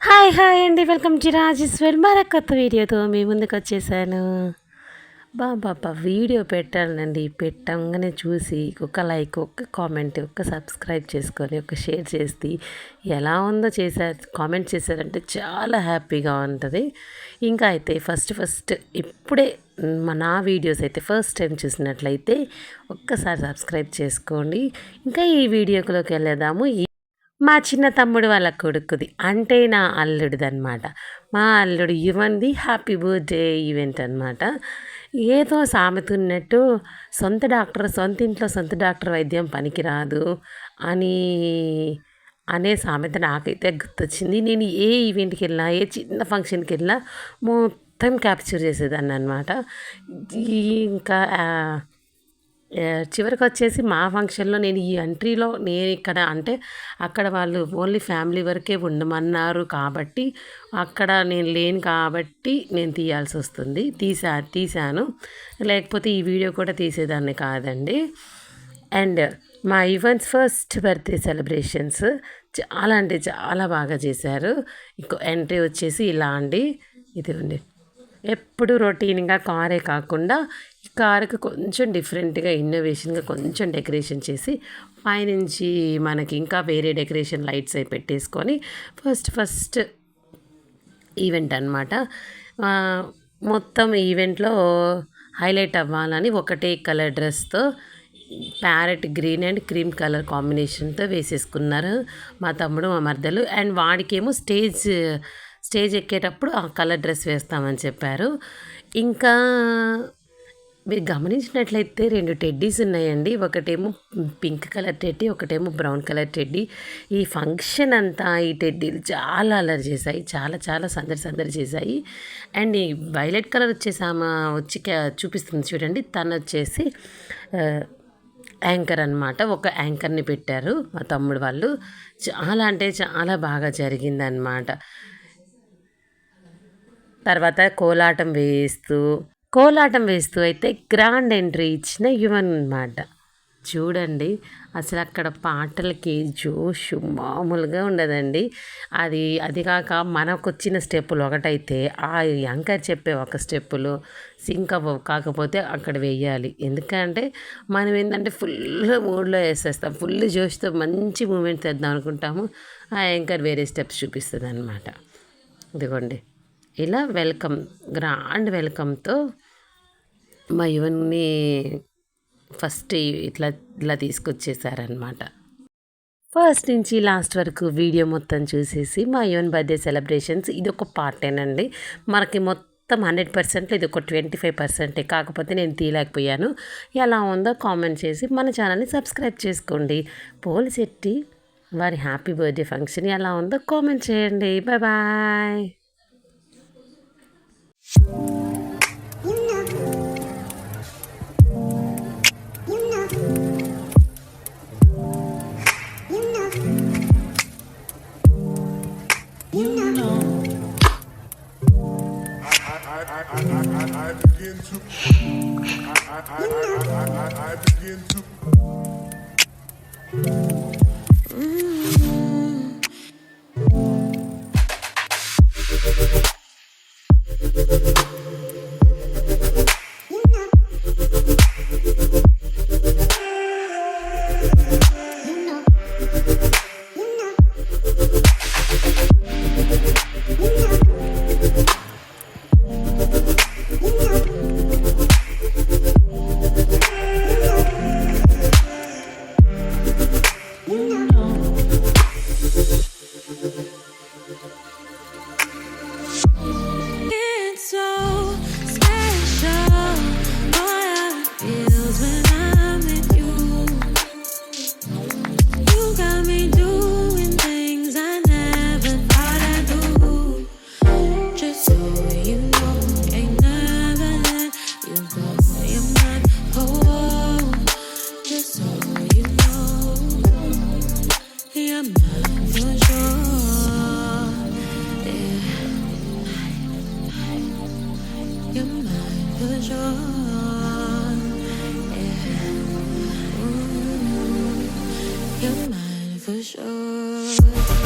Hi hi అండి. Welcome to వెల్ మరొక కొత్త వీడియోతో మీ ముందుకు వచ్చేసాను. బాబా వీడియో పెట్టాలండి పెట్టంగానే చూసి ఒక లైక్ ఒక కామెంట్ ఒక సబ్స్క్రైబ్ చేసుకొని ఒక షేర్ చేసి ఎలా ఉందో చేశారు కామెంట్ చేశారంటే చాలా హ్యాపీగా ఉంటుంది. ఇంకా అయితే ఫస్ట్ ఫస్ట్ ఇప్పుడే మా నా వీడియోస్ అయితే ఫస్ట్ టైం చూసినట్లయితే ఒక్కసారి సబ్స్క్రైబ్ చేసుకోండి. ఇంకా ఈ వీడియోలోకి వెళ్ళేదాము. మా చిన్న తమ్ముడు వాళ్ళ కొడుకుది. అంటే నా అల్లుడిది అనమాట మా అల్లుడు ఇవంది హ్యాపీ బర్త్డే ఈవెంట్ అనమాట ఏదో సామెత ఉన్నట్టు సొంత డాక్టర్ సొంత ఇంట్లో సొంత డాక్టర్ వైద్యం పనికిరాదు అని అనే సామెత నాకైతే గుర్తొచ్చింది. నేను ఏ ఈవెంట్కి వెళ్ళినా ఏ చిన్న ఫంక్షన్కి వెళ్ళినా మొత్తం క్యాప్చర్ చేసేదాన్ని అనమాట ఇంకా చివరికి వచ్చేసి మా ఫంక్షన్లో నేను ఈ ఎంట్రీలో నేను ఇక్కడ అంటే అక్కడ వాళ్ళు ఓన్లీ ఫ్యామిలీ వరకే ఉండమన్నారు కాబట్టి అక్కడ నేను లేను కాబట్టి నేను తీయాల్సి వస్తుంది. తీసా తీశాను. లేకపోతే ఈ వీడియో కూడా తీసేదాన్ని కాదండి. అండ్ మా ఈవెంట్స్ ఫస్ట్ బర్త్డే సెలబ్రేషన్స్ చాలా అంటే చాలా బాగా చేశారు. ఇంకో ఎంట్రీ వచ్చేసి ఇలా అండి. ఇది ఉంది ఎప్పుడు రొటీన్గా కారే కాకుండా కారుకి కొంచెం డిఫరెంట్గా ఇన్నోవేషన్గా కొంచెం డెకరేషన్ చేసి పైనుంచి మనకి ఇంకా వేరే డెకరేషన్ లైట్స్ అవి పెట్టేసుకొని ఫస్ట్ ఫస్ట్ ఈవెంట్ అనమాట మొత్తం ఈవెంట్లో హైలైట్ అవ్వాలని ఒకటే colour డ్రెస్తో parrot green and cream colour కాంబినేషన్తో వేసేసుకున్నారు మా తమ్ముడు మా మర్దలు. అండ్ వాడికేమో స్టేజ్ స్టేజ్ ఎక్కేటప్పుడు ఆ కలర్ డ్రెస్ వేస్తామని చెప్పారు. ఇంకా మీరు గమనించినట్లయితే రెండు టెడ్డీస్ ఉన్నాయండి. ఒకటేమో పింక్ కలర్ టెడ్డీ ఒకటేమో బ్రౌన్ కలర్ టెడ్డీ. ఈ ఫంక్షన్ అంతా ఈ టెడ్డీలు చాలా అలర్ చేశాయి. చాలా చాలా సందడి సందడి చేశాయి. అండ్ ఈ వైలెట్ కలర్ వచ్చేసి ఆమె వచ్చి చూపిస్తుంది చూడండి. తను వచ్చేసి యాంకర్ అనమాట ఒక యాంకర్ని పెట్టారు మా తమ్ముడు వాళ్ళు. చాలా అంటే చాలా బాగా జరిగిందనమాట తర్వాత కోలాటం వేస్తూ కోలాటం వేస్తూ అయితే గ్రాండ్ ఎంట్రీ ఇచ్చిన యువన్ అనమాట చూడండి అసలు అక్కడ పాటలకి జోషు మామూలుగా ఉండదండి. అది అది కాక మనకు వచ్చిన స్టెప్పులు ఒకటైతే ఆ యాంకర్ చెప్పే ఒక స్టెప్పులు సింక్ అవ్వ కాకపోతే అక్కడ వేయాలి. ఎందుకంటే మనం ఏంటంటే ఫుల్ మూడ్లో వేసేస్తాం ఫుల్ జోష్తో మంచి మూమెంట్ తెద్దాం అనుకుంటాము ఆ యాంకర్ వేరే స్టెప్స్ చూపిస్తుంది అనమాట ఇదిగోండి. ఇలా వెల్కమ్ గ్రాండ్ వెల్కమ్తో మా యువన్ని ఫస్ట్ ఇట్లా ఇట్లా తీసుకొచ్చేసారనమాట ఫస్ట్ నుంచి లాస్ట్ వరకు వీడియో మొత్తం చూసేసి మా యువన్ బర్త్డే సెలబ్రేషన్స్ ఇది ఒక పార్టేనండి. మనకి మొత్తం హండ్రెడ్ పర్సెంట్లో ఇది ఒక ట్వంటీ ఫైవ్ పర్సెంటే. కాకపోతే నేను తీయలేకపోయాను. ఎలా ఉందో కామెంట్ చేసి మన ఛానల్ని సబ్స్క్రైబ్ చేసుకోండి. పోలిసెట్టి వారి హ్యాపీ బర్త్డే ఫంక్షన్ ఎలా ఉందో కామెంట్ చేయండి. Bye bye. I begin to. I, I, I, I, I, I begin to. Mm-hmm. Thank you. your mind for sure.